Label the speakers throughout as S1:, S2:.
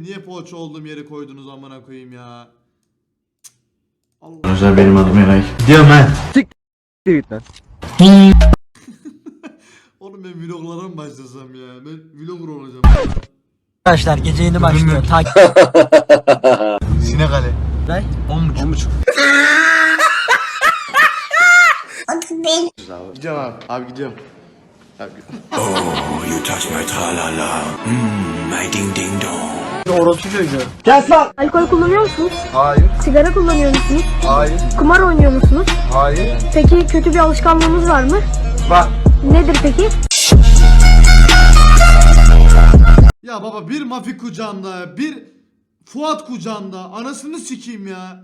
S1: Niye poğaça olduğum yere koydunuz amına koyayım ya? Allah.
S2: Arkadaşlar benim adım Eray. Gidiyorum ben.
S3: Git lan.
S1: Oğlum ben vloglara mı başlasam ya? Ben vlogger olacağım.
S4: Arkadaşlar gece yeni başlıyor. Takip
S2: Sinekale.
S4: Ne?
S2: 10.30.
S1: Gidiyorum abi. Abi gidiyorum. Abi
S5: You touch my tra-la-la, mmm, my ding-ding-dong.
S4: Orospu çocuğu.
S6: Alkol kullanıyor musunuz?
S3: Hayır.
S6: Sigara kullanıyor musunuz?
S3: Hayır.
S6: Kumar oynuyor musunuz?
S3: Hayır.
S6: Peki kötü bir alışkanlığınız var mı?
S3: Bak.
S6: Nedir peki?
S1: Ya baba bir Mafi kucağımda, bir Fuat kucağımda. Anasını sikeyim ya.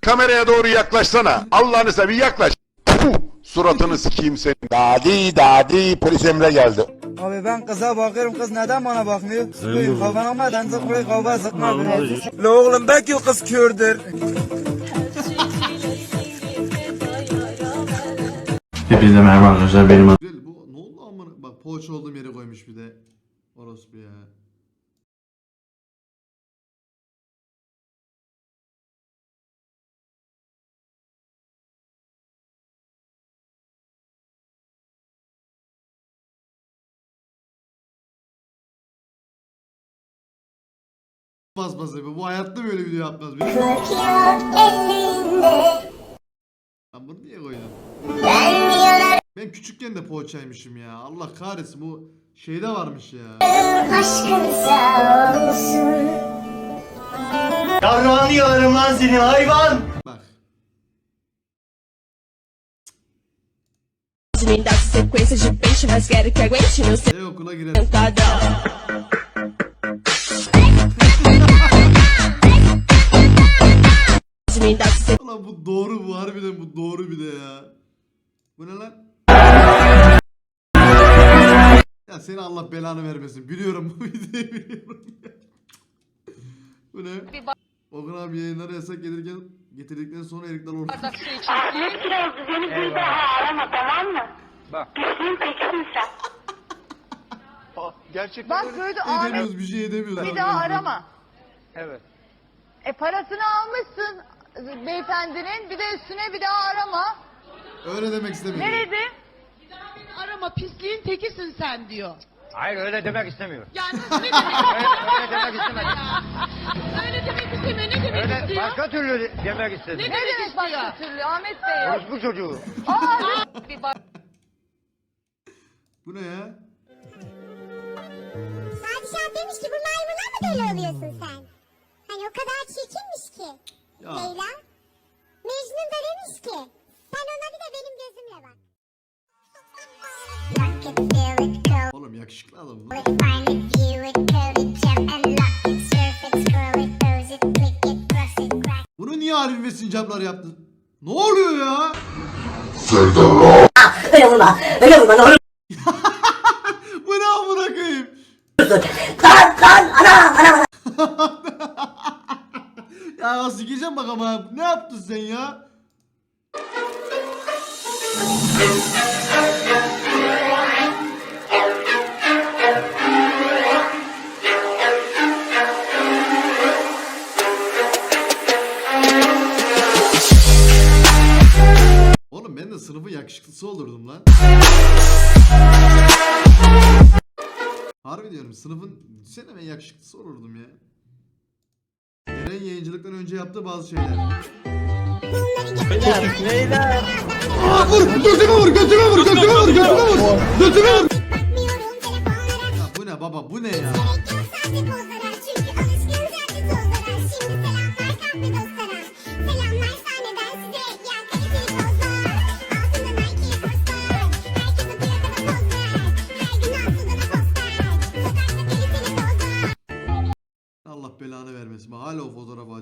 S7: Kameraya doğru yaklaşsana. Allah'ını seveyim yaklaş. Puh, suratını sikeyim senin. Dadi dadi polis emre geldi.
S8: Abi ben kıza bakıyorum kız neden bana bakmıyor? Sıkıyor kafanamadan sıkıyor kava sıkma beni. La oğlum belki o kız kördür.
S2: Hepinize merhaba arkadaşlar benim adım.
S1: Bu ne oldu amına? Bak poğaça olduğum yere koymuş bir de. Orospu ya. Basmaz abi. Bu hayatta böyle video yapmaz. Ben bunu niye koydum? Ben küçükken de poğaçaymışım ya. Allah kahretsin bu şeyde varmış ya.
S4: Yavrumanı yalarım lan senin hayvan.
S1: Bak.
S9: Me dá sequência de peixe, mas quero que aguente no
S1: okula girelim. Ulan bu doğru bu harbiden bu doğru bir de ya. Bu ne lan? Ya seni Allah belanı vermesin. Biliyorum bu videoyu biliyorum. bu ne? Okan abi yayınlara yasak gelirken getirdikten sonra erikler ortaya.
S10: Bak gördü Ahmet
S1: Edemiyoruz bir şey edemiyoruz.
S10: bir
S1: abi.
S10: daha arama.
S3: Evet.
S10: E parasını almışsın beyefendinin bir de üstüne bir daha arama.
S1: Öyle demek istemedim.
S10: Ne dedi?
S9: Arama pisliğin tekisin sen diyor.
S3: Hayır öyle demek istemiyor.
S9: Yani ne demek?
S3: öyle demek istemedi.
S9: Öyle demek istemiyor. Ne demek
S3: Öyle
S9: istiyor?
S3: başka türlü demek istedi.
S9: Ne
S10: Ne
S9: demek
S10: demek
S9: istiyor?
S10: başka türlü Ahmet Bey?
S3: Orospu çocuğu.
S10: Aa, bir bak.
S1: Bu ne ya?
S6: Padişah demiş ki bu maymuna mı deli oluyorsun sen? Hani o kadar çirkinmiş ki.
S1: Ya
S6: Leyla. Mecnun da demiş ki sen ona bir de benim gözümle bak.
S1: oğlum yakışıklı adam bu. Bunu niye Arif ve Sincaplar yaptı? Ne oluyor ya?
S4: Öyle vurma. Öyle vurma. Ne olur.
S1: Bu ne amına koyayım?
S4: Lan lan ana ana.
S1: ya sikeceğim bak ama ne yaptın sen ya? Oğlum ben de sınıfın yakışıklısı olurdum lan. Harbi diyorum sınıfın sene ben yakışıklısı olurdum ya. Eren yayıncılıktan önce yaptığı bazı şeyler.
S4: Leyla.
S1: Aa vur! Götüme vur! Götüme vur! Götüme vur! Götüme vur! Götüme vur! Ya bu ne baba bu ne ya?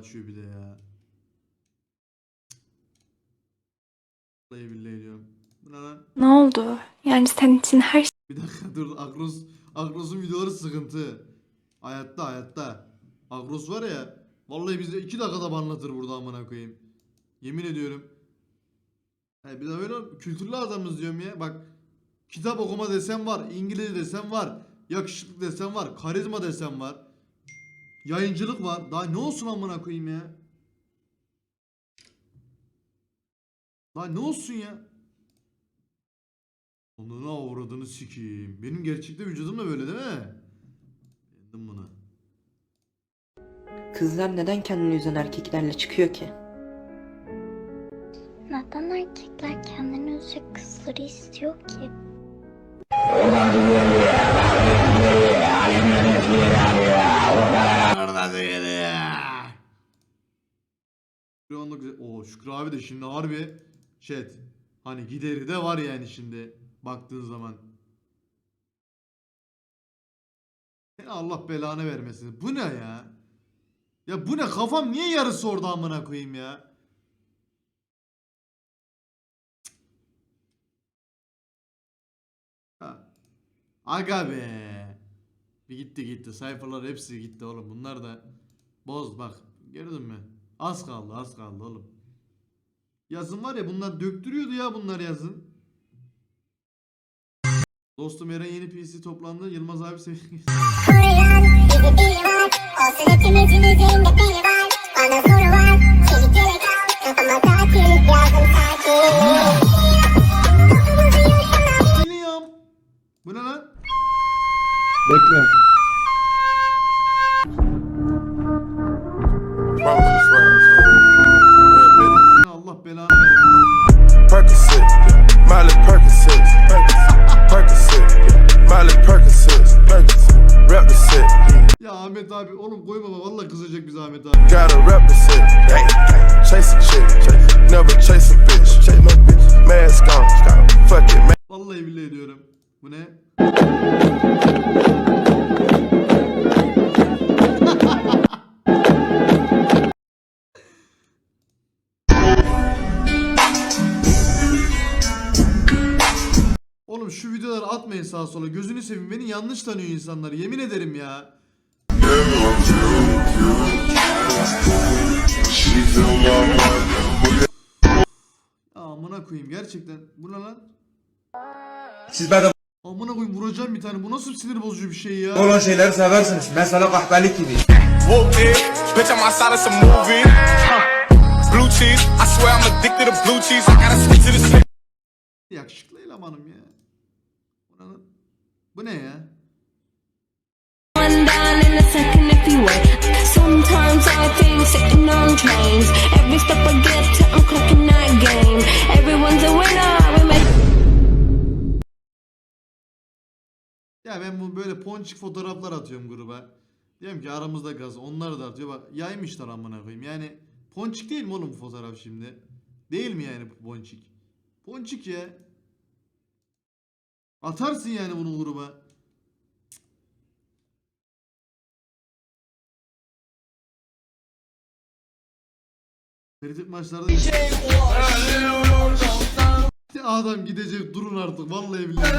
S1: Açıyor bir de ya. Vallahi billahi diyorum. Bu ne lan?
S6: Ne oldu? Yani senin için her
S1: Bir dakika dur Agros Agros'un videoları sıkıntı. Hayatta hayatta. Agros var ya. Vallahi bize iki dakikada anlatır burada amına koyayım. Yemin ediyorum. He bir de böyle kültürlü adamız diyorum ya. Bak kitap okuma desem var. İngilizce desem var. Yakışıklı desen var. Karizma desen var. Yayıncılık var. Daha ne olsun amına koyayım ya? Daha ne olsun ya? Onunu avradını sikeyim. Benim gerçekte vücudum da böyle değil mi? Beğendim bunu.
S4: Kızlar neden kendini üzen erkeklerle çıkıyor ki?
S6: Neden erkekler kendini üzecek kızları istiyor ki?
S1: Şükrü abi de şimdi harbi chat. Hani gideri de var yani şimdi baktığın zaman. Allah belanı vermesin. Bu ne ya? Ya bu ne kafam niye yarısı orada amına koyayım ya? Ha. Aga be. Bir gitti gitti. Sayfalar hepsi gitti oğlum. Bunlar da boz bak. Gördün mü? Az kaldı az kaldı oğlum. Yazın var ya bunlar döktürüyordu ya bunlar yazın. Dostum Eren yeni PC toplandı. Yılmaz abi sev-
S6: Koruyan bizi biri var. Olsun hepimizin üzerinde biri var. Bana soru var.
S1: Sağa sola. Gözünü seveyim beni yanlış tanıyor insanlar. Yemin ederim ya. Amına koyayım gerçekten. Bu ne lan?
S8: Siz benden
S1: Amına koyayım vuracağım bir tane. Bu nasıl sinir bozucu bir şey ya?
S8: olan şeyleri seversiniz. Mesela kahpelik gibi.
S7: Whoop it, bitch, I'm outside of some movie. Blue cheese, I swear I'm addicted to blue cheese. I gotta stick to the stick.
S1: Yakışıklı elemanım ya. Bu ne ya?
S6: One down in a second if you wait. Sometimes I think sitting on trains. Every step I get to, I'm clocking that game. Everyone's a winner. We make
S1: Ya ben bu böyle ponçik fotoğraflar atıyorum gruba. Diyorum ki aramızda gaz. Onlar da atıyor. Bak yaymışlar amına koyayım. Yani ponçik değil mi oğlum bu fotoğraf şimdi? Değil mi yani bu ponçik? Ponçik ya. Atarsın yani bunu gruba. Kritik maçlarda Adam gidecek durun artık vallahi billahi.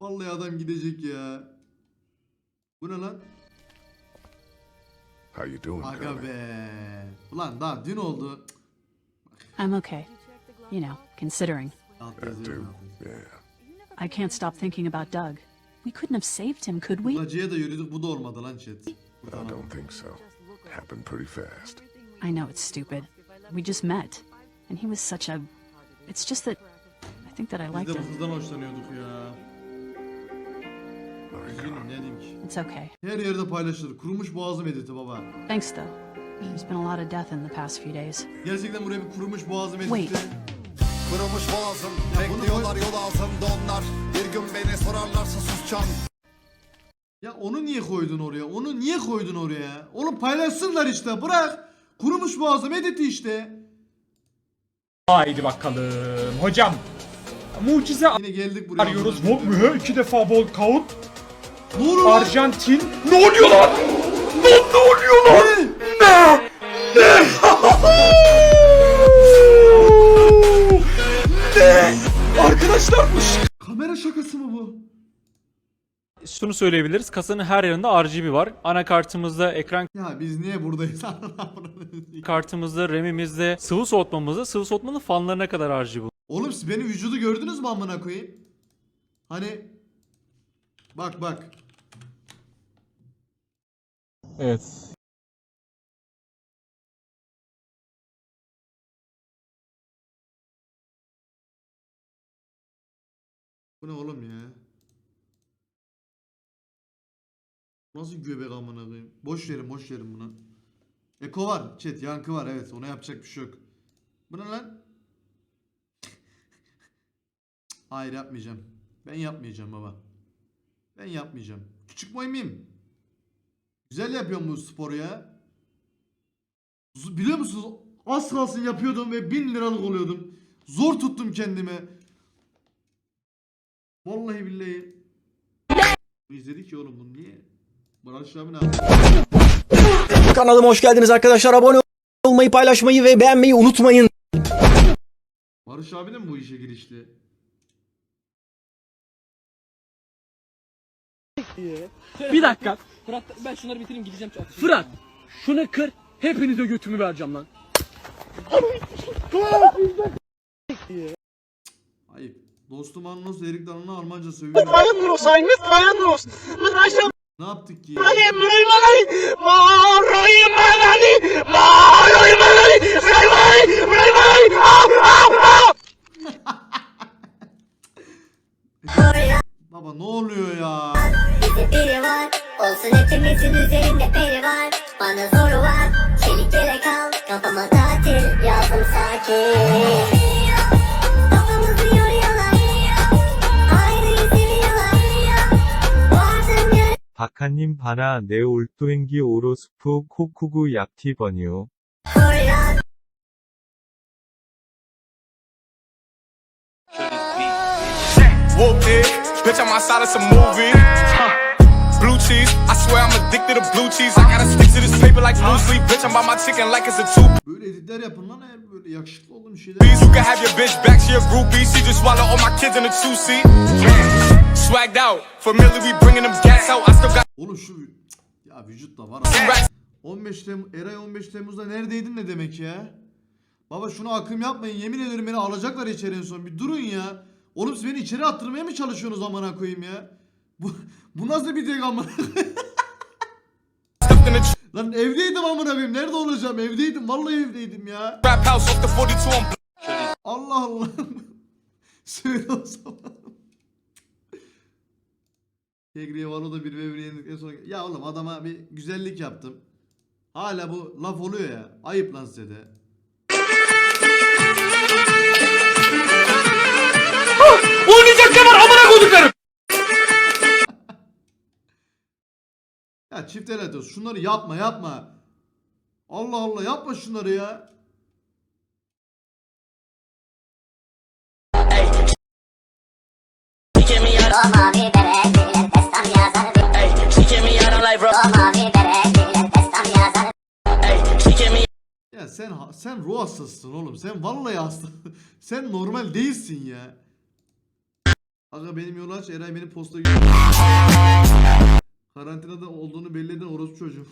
S1: Vallahi adam gidecek ya. Bu ne lan?
S7: How you doing,
S1: Aga be. Ulan daha dün oldu.
S9: I'm okay. You know, considering.
S1: Alt yazıyorum.
S7: Yeah.
S9: I can't stop thinking about Doug. We couldn't have saved him, could we?
S1: Acıya da yürüdük bu da olmadı lan chat.
S7: I don't think so. Happened pretty fast.
S9: I know it's stupid. We just met. And he was such a. It's just that. I think that I
S1: Biz
S9: liked
S1: de bu
S9: him.
S1: kızdan hoşlanıyorduk ya. Üzgünüm ne diyeyim ki.
S9: It's okay.
S1: Her yerde paylaşılır. Kurumuş boğazım editi baba.
S9: Thanks, though. There's been a lot of death in the past few days.
S1: Gerçekten buraya bir kurumuş boğazım editi.
S9: Wait.
S7: Kırılmış boğazım,
S1: bekliyorlar
S7: yol altında onlar. Bir gün beni sorarlarsa susacağım.
S1: Ya onu niye koydun oraya? Onu niye koydun oraya? Oğlum paylaşsınlar işte bırak. Kurumuş boğazım editi işte.
S8: Haydi bakalım. Hocam. Mucize
S1: Yine geldik buraya.
S8: arıyoruz. Vol mühe iki defa vol count.
S1: Ne oluyor lan?
S8: Arjantin. Ne oluyor lan? Lan ne oluyor lan? Ne? Ne? ne? Arkadaşlar bu
S1: Kamera şakası mı bu?
S11: Şunu söyleyebiliriz. Kasanın her yerinde RGB var. Anakartımızda, ekran
S1: Ya biz niye buradayız?
S11: kartımızda, RAM'imizde, sıvı soğutmamızda, sıvı soğutmanın fanlarına kadar RGB
S1: Oğlum siz benim vücudu gördünüz mü amına koyayım? Hani bak bak.
S2: Evet.
S1: Bu ne oğlum ya? Nasıl göbek amına koyayım? Boş verin boş verin bunu. Eko var. Chat yankı var evet. Ona yapacak bir şey yok. Bu ne lan? Hayır yapmayacağım. Ben yapmayacağım baba. Ben yapmayacağım. Küçük boy muyum? Güzel yapıyorum bu sporu ya. Biliyor musunuz? Az kalsın yapıyordum ve 1000 liralık oluyordum. Zor tuttum kendimi. Vallahi billahi. İzledik ya oğlum bunu niye? Barış abi ne yaptı?
S8: Kanalıma hoş geldiniz arkadaşlar. Abone olmayı, paylaşmayı ve beğenmeyi unutmayın.
S1: Barış abi de mi bu işe girişti?
S8: Bir dakika. Fırat ben şunları bitireyim gideceğim. Fırat şunu kır. Hepinize götümü vereceğim lan.
S1: Ayıp. Dostum Anlos Erik Dalı'nı Almanca sövüyor. Ne yaptık ki? ya? Baba ne oluyor ya?
S6: Biri var, olsun hepimizin üzerinde peri var. Bana zoru var, çelik yelek al. Kafama tatil, yazdım sakin. Kafamızı yoruyorlar, ayrıyı seviyorlar. Varsın yarı
S2: 박하님 봐라 내 올또행기 오로스프 코쿠구 약티버뉴.
S5: Whoop it, bitch, I'm outside of some movie. Blue cheese, I swear I'm addicted to blue cheese. I gotta stick to this paper like blue sleep. Bitch, I'm by my chicken like it's a two
S1: Böyle editler yapın lan he. Böyle yakışıklı bir şeyler.
S5: piece. You can have your bitch back, she a groupie. She just swallow all my kids in a two seat. Swagged out, familiar, we bringing them gas out. I still got
S1: Oğlum şu ya vücut da var.
S5: racks.
S1: 15 Temmuz Eray 15 Temmuz'da neredeydin ne demek ya? Baba şunu akım yapmayın. Yemin ederim beni alacaklar içeri en son. Bir durun ya. Oğlum siz beni içeri attırmaya mı çalışıyorsunuz amına koyayım ya? Bu bu nasıl bir tek amına Lan evdeydim amına koyayım. Nerede olacağım? Evdeydim. Vallahi evdeydim ya.
S5: trap house off the 42 on
S1: Allah Allah. Söyle o zaman. Kegriye Valo'da bir ve bir yenildikten sonra... Ya oğlum adama bir güzellik yaptım. Hala bu laf oluyor ya. Ayıp lan size de.
S8: Oynayacak ne var amına koyduklarım.
S1: Ya çift el atıyoruz. Şunları yapma yapma. Allah Allah yapma şunları ya. Ya sen sen ruh hastasısın oğlum. Sen vallahi hasta. sen normal değilsin ya. Aga benim yolu aç. Eray beni posta Karantinada olduğunu belli eden orospu çocuğum.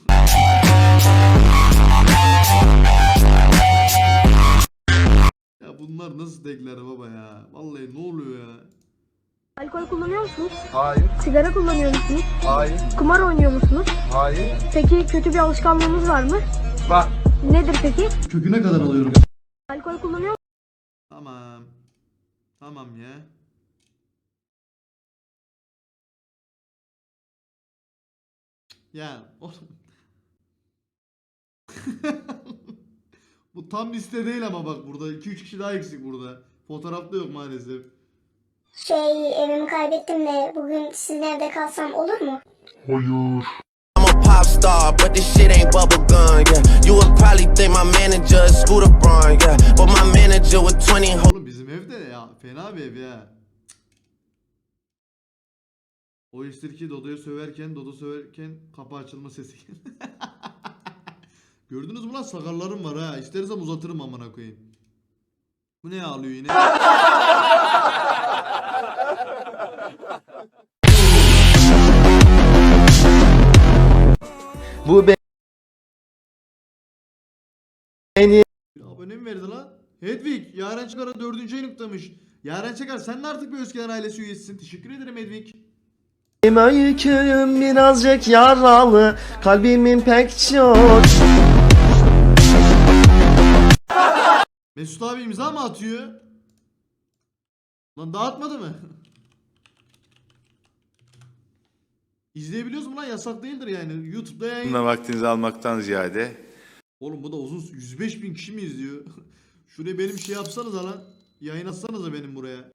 S1: ya bunlar nasıl tekler baba ya? Vallahi ne oluyor ya?
S6: Alkol kullanıyor musunuz?
S8: Hayır,
S6: Sigara kullanıyor musunuz?
S8: hayır,
S6: Kumar oynuyor musunuz?
S8: hayır.
S6: Peki kötü bir alışkanlığınız var mı?
S8: Bak.
S6: Nedir peki?
S1: Köküne kadar alıyorum.
S6: Alkol kullanıyor
S1: Tamam. Tamam ya. Ya oğlum. Bu tam liste değil ama bak burada 2-3 kişi daha eksik burada. Fotoğrafta yok maalesef.
S6: Şey evimi kaybettim de bugün sizin evde kalsam olur mu?
S5: I'm a pop star, but this shit ain't bubble gum, yeah. You would probably think my manager is Scooter Braun, yeah. But my manager with 20 hoes.
S1: Oğlum bizim evde ya fena bir ev ya. O iştir ki Dodo'yu söverken, Dodo söverken kapı açılma sesi. Gördünüz mü lan sakallarım var ha. İstersem uzatırım amına koyayım. Bu ne ağlıyor yine?
S12: Bu be- beni
S1: Abone mi verdi lan? Hedwig, Yaren Çakar'a dördüncü ayını kutlamış. Yaren Çakar sen de artık bir Özkenar ailesi üyesisin. Teşekkür ederim Hedwig.
S12: Benim öyküm birazcık yaralı. Kalbimin pek çok.
S1: Mesut abi imza mı atıyor? Lan dağıtmadı mı? İzleyebiliyoruz mu lan? Yasak değildir yani. YouTube'da yayın.
S13: vaktinizi almaktan ziyade
S1: Oğlum bu da uzun 105 bin kişi mi izliyor? Şuraya benim şey yapsanıza lan. Yayın atsanıza benim buraya.